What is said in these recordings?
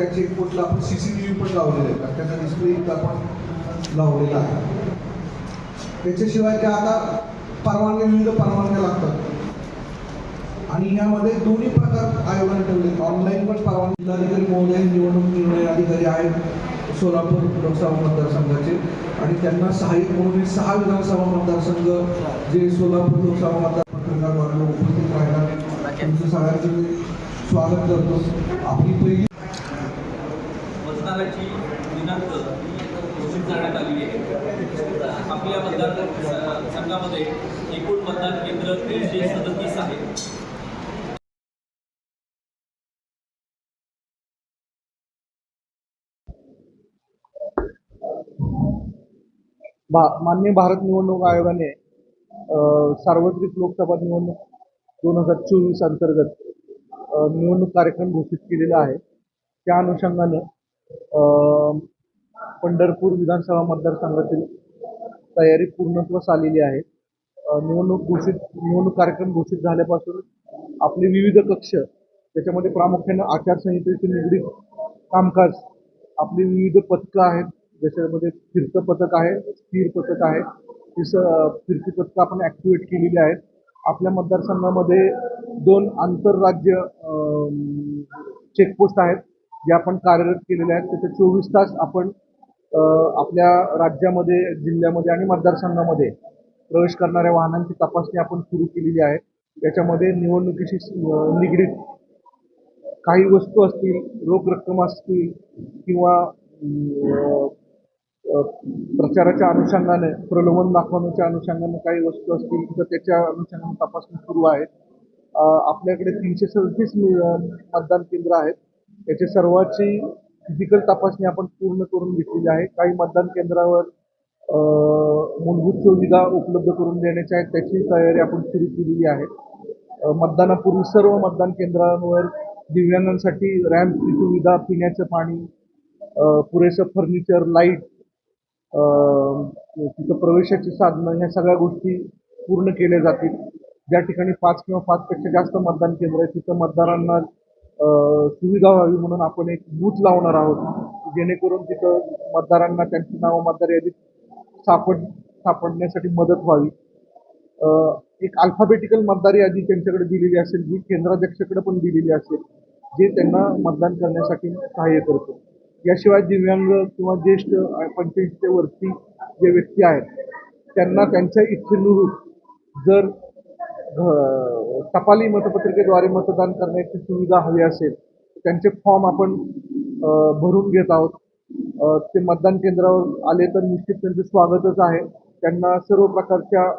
त्या चेकपोस्टला आपण C C T V पण लावलेले आहेत. त्याचा डिस्प्ले इथं आपण लावलेला आहे. त्याच्याशिवाय त्या आता परवानग्या विविध परवानग्या लागतात. आणि यामध्ये दोन्ही प्रकार आयोगाने ठेवले ऑनलाईन पण परवानगी जिल्हाधिकारी महोदय निवडणूक निर्णय अधिकारी आहेत सोलापूर लोकसभा मतदारसंघाचे. आणि त्यांना सहाय्यक म्हणून हे सहा विधानसभा मतदारसंघ जे सोलापूर लोकसभा मतदार पत्रकार वर्ग उपस्थित राहिला त्यांचं सगळ्यांचं स्वागत करतो. आपली पहिली मतदानाची दिनांक घोषित करण्यात आलेली आहे. आपल्या मतदार संघामध्ये एकूण मतदान केंद्र तीनशे सदतीस आहे. भा मान्य भारत निवडणूक आयोगाने सार्वत्रिक लोकसभा निवडणूक दोन हजार चोवीस अंतर्गत निवडणूक कार्यक्रम घोषित केलेला आहे. त्या अनुषंगाने पंढरपूर विधानसभा मतदारसंघातील तयारी पूर्णत्वास आलेली आहे. निवडणूक घोषित निवडणूक कार्यक्रम घोषित झाल्यापासून आपले विविध कक्ष त्याच्यामध्ये प्रामुख्याने आचारसंहितेशी निगडीत कामकाज आपली विविध पथकं आहेत ज्याच्यामध्ये फिरतं पथक आहे स्थिर पथक आहे ही स फिरती पथकं आपण ॲक्टिवेट केलेली आहेत. आपल्या मतदारसंघामध्ये दोन आंतरराज्य चेकपोस्ट आहेत. जे आपण कार्यरत केलेले आहेत त्याचे चोवीस तास आपण आपल्या राज्यामध्ये जिल्ह्यामध्ये आणि मतदारसंघामध्ये प्रवेश करणाऱ्या वाहनांची तपासणी आपण सुरू केलेली आहे. याच्यामध्ये निवडणुकीशी निगडीत काही वस्तू असतील रोख रक्कम असतील किंवा प्रचाराच्या अनुषंगाने प्रलोभन दाखवण्याच्या अनुषंगाने काही वस्तू असतील तर त्याच्या अनुषंगाने तपासणी सुरू आहे. आपल्याकडे तीनशे सदतीस मतदान केंद्र आहेत. याची सर्वाची फिजिकल तपासणी आपण पूर्ण करून घेतलेली आहे. काही मतदान केंद्रावर मूलभूत सुविधा उपलब्ध करून देण्याच्या आहेत त्याची तयारी आपण सुरू केलेली आहे. मतदानापूर्वी सर्व मतदान केंद्रांवर दिव्यांगांसाठी रॅम्पची सुविधा पिण्याचं पाणी पुरेसं फर्निचर लाइट तिथं प्रवेशाची साधनं ह्या सगळ्या गोष्टी पूर्ण केल्या जातील. ज्या ठिकाणी पाच किंवा पाचपेक्षा जास्त मतदान केंद्र आहे तिथं मतदारांना सुविधा व्हावी म्हणून आपण एक बूथ लावणार आहोत जेणेकरून तिथं मतदारांना त्यांची नावं मतदार यादीत सापड सापडण्यासाठी मदत व्हावी. एक अल्फाबेटिकल मतदार यादी त्यांच्याकडे दिलेली असेल जी केंद्राध्यक्षाकडे पण दिलेली असेल जे त्यांना मतदान करण्यासाठी सहाय्य करतो. याशिवाय दिव्यांग किंवा ज्येष्ठ पंच्याऐंशीच्या वरती जे व्यक्ती आहेत त्यांना त्यांच्या इच्छेनुरूप जर टपाली मतपत्रिकेद्वारे मतदान करण्याची सुविधा हवी असेल त्यांचे फॉर्म आपण भरून घेत आहोत. ते मतदान केंद्रावर आले तर निश्चित त्यांचं स्वागतच आहे. त्यांना सर्व प्रकारच्या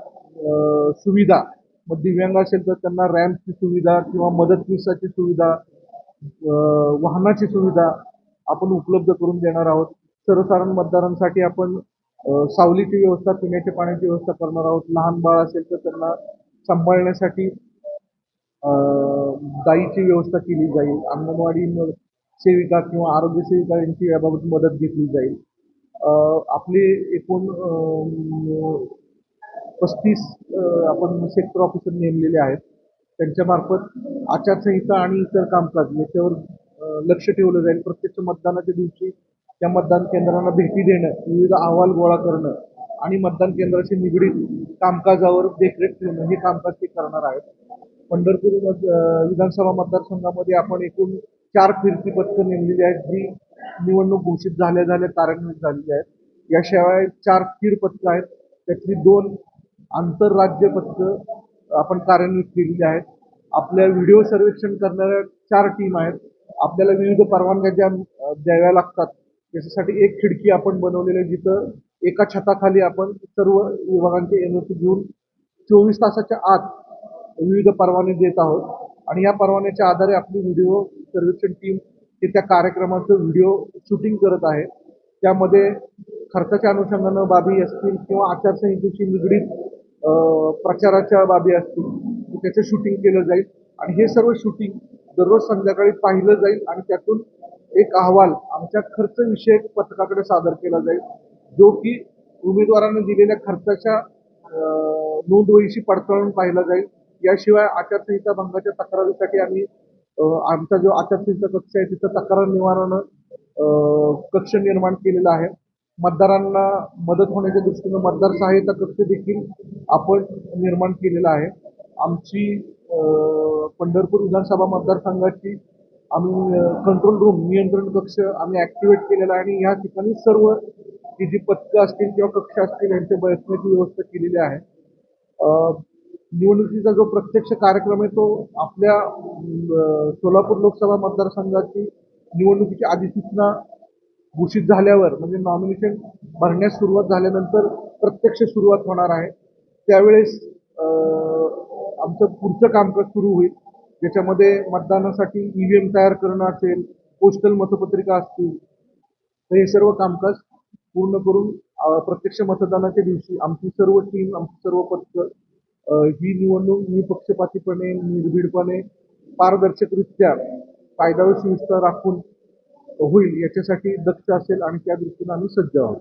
सुविधा मग दिव्यांग असेल तर त्यांना रॅम्पची सुविधा किंवा मदतनीसाची सुविधा वाहनाची सुविधा आपण उपलब्ध करून देणार आहोत. सर्वसाधारण मतदारांसाठी आपण सावलीची व्यवस्था पिण्याच्या पाण्याची व्यवस्था करणार आहोत. लहान बाळ असेल तर त्यांना सांभाळण्यासाठी गाईची दाईची व्यवस्था केली जाईल. अंगणवाडी सेविका किंवा आरोग्य सेविका यांची याबाबत मदत घेतली जाईल. आपले एकूण पस्तीस आपण सेक्टर ऑफिसर नेमलेले आहेत. त्यांच्यामार्फत आचारसंहिता आणि इतर कामकाज याच्यावर लक्ष ठेवलं जाईल. प्रत्यक्ष मतदानाच्या दिवशी त्या मतदान केंद्रांना भेटी देणं विविध अहवाल गोळा करणं आणि मतदान केंद्राशी निगडीत कामकाजावर देखरेख ठेवणं हे कामकाज ते करणार आहेत. पंढरपूर विधानसभा मतदारसंघामध्ये आपण एकूण चार फिरती पथकं नेमलेली आहेत जी निवडणूक घोषित झाल्या झाल्या कार्यान्वित झालेली आहेत. याशिवाय चार स्थिर पथकं आहेत. त्यातली दोन आंतरराज्य पथकं आपण कार्यान्वित केलेली आहेत. आपल्या व्हिडिओ सर्वेक्षण करणाऱ्या चार टीम आहेत. आपल्याला विविध परवानग्या ज्या द्याव्या लागतात त्याच्यासाठी एक खिडकी आपण बनवलेली आहे जिथं एका छताखाली आपण सर्व विभागांचे एन घेऊन चोवीस तासाच्या आत विविध परवाने देत आहोत. आणि या परवान्याच्या आधारे आपली व्हिडिओ सर्वेक्षण टीम हे त्या कार्यक्रमाचं व्हिडिओ शूटिंग करत आहे. त्यामध्ये खर्चाच्या अनुषंगानं बाबी असतील किंवा आचारसंहितेशी निगडीत प्रचाराच्या बाबी असतील त्याचं शूटिंग केलं जाईल. आणि हे सर्व शूटिंग दररोज संध्याकाळी पाहिलं जाईल आणि त्यातून एक अहवाल आमच्या खर्चविषयक पथकाकडे सादर केला जाईल. जो की उमेदवारांना दिलेल्या खर्चाच्या नोंदवहीशी पडताळून पाहिला जाईल. याशिवाय आचारसंहिता भंगाच्या तक्रारीसाठी आम्ही आमचा जो आचारसंहिता कक्ष आहे तिथं तक्रार निवारण कक्ष निर्माण केलेला आहे. मतदारांना मदत होण्याच्या दृष्टीनं मतदार सहाय्यता कक्ष देखील आपण निर्माण केलेला आहे. आमची पंढरपूर विधानसभा मतदारसंघाची आम्ही कंट्रोल रूम नियंत्रण कक्ष आम्ही ॲक्टिवेट केलेला आहे आणि या ठिकाणी सर्व की जी पथकं असतील किंवा कक्ष असतील यांच्या बसण्याची व्यवस्था केलेली आहे. निवडणुकीचा जो प्रत्यक्ष कार्यक्रम आहे तो आपल्या सोलापूर लोकसभा मतदारसंघाची निवडणुकीची अधिसूचना घोषित झाल्यावर म्हणजे नॉमिनेशन भरण्यास सुरुवात झाल्यानंतर प्रत्यक्ष सुरुवात होणार आहे. त्यावेळेस आमचं पुढचं कामकाज सुरू होईल. ज्याच्यामध्ये मतदानासाठी ईव्हीएम तयार करणं असेल पोस्टल मतपत्रिका असतील तर हे सर्व कामकाज पूर्ण करून प्रत्यक्ष मतदानाच्या दिवशी आमची सर्व टीम आमची सर्व पथकं ही निवडणूक निपक्षपातीपणे निर्भीडपणे पारदर्शकरित्या कायदा व सुव्यवस्था राखून होईल याच्यासाठी दक्ष असेल आणि त्या दृष्टीने आम्ही सज्ज आहोत.